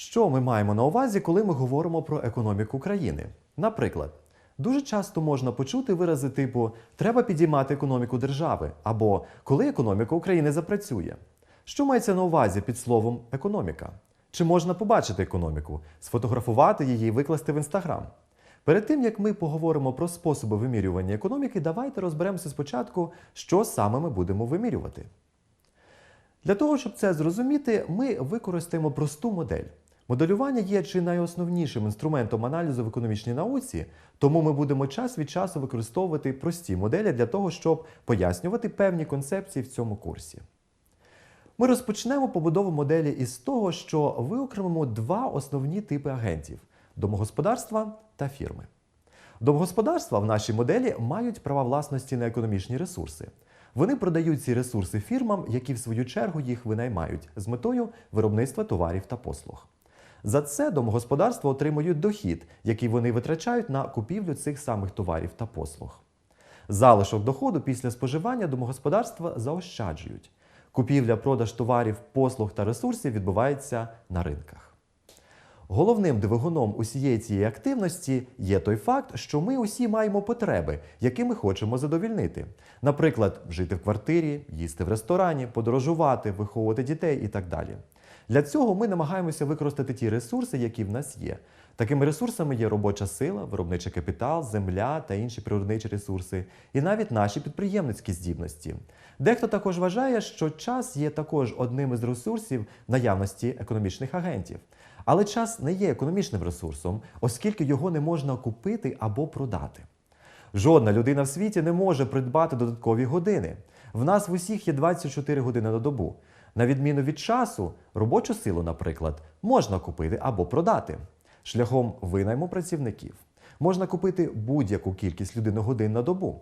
Що ми маємо на увазі, коли ми говоримо про економіку країни? Наприклад, дуже часто можна почути вирази типу треба підіймати економіку держави або коли економіка України запрацює. Що мається на увазі під словом економіка? Чи можна побачити економіку, сфотографувати її і викласти в інстаграм? Перед тим як ми поговоримо про способи вимірювання економіки, давайте розберемося спочатку, що саме ми будемо вимірювати. Для того, щоб це зрозуміти, ми використаємо просту модель. Моделювання є чи найосновнішим інструментом аналізу в економічній науці, тому ми будемо час від часу використовувати прості моделі для того, щоб пояснювати певні концепції в цьому курсі. Ми розпочнемо побудову моделі із того, що виокремимо два основні типи агентів домогосподарства та фірми. Домогосподарства в нашій моделі мають права власності на економічні ресурси. Вони продають ці ресурси фірмам, які в свою чергу їх винаймають з метою виробництва товарів та послуг. За це домогосподарства отримують дохід, який вони витрачають на купівлю цих самих товарів та послуг. Залишок доходу після споживання домогосподарства заощаджують. Купівля, продаж товарів, послуг та ресурсів відбувається на ринках. Головним двигуном усієї цієї активності є той факт, що ми усі маємо потреби, які ми хочемо задовільнити. Наприклад, жити в квартирі, їсти в ресторані, подорожувати, виховувати дітей і так далі. Для цього ми намагаємося використати ті ресурси, які в нас є. Такими ресурсами є робоча сила, виробничий капітал, земля та інші природничі ресурси, і навіть наші підприємницькі здібності. Дехто також вважає, що час є також одним із ресурсів наявності економічних агентів. Але час не є економічним ресурсом, оскільки його не можна купити або продати. Жодна людина в світі не може придбати додаткові години. В нас в усіх є 24 години на добу. На відміну від часу, робочу силу, наприклад, можна купити або продати шляхом винайму працівників. Можна купити будь-яку кількість людиногодин на добу.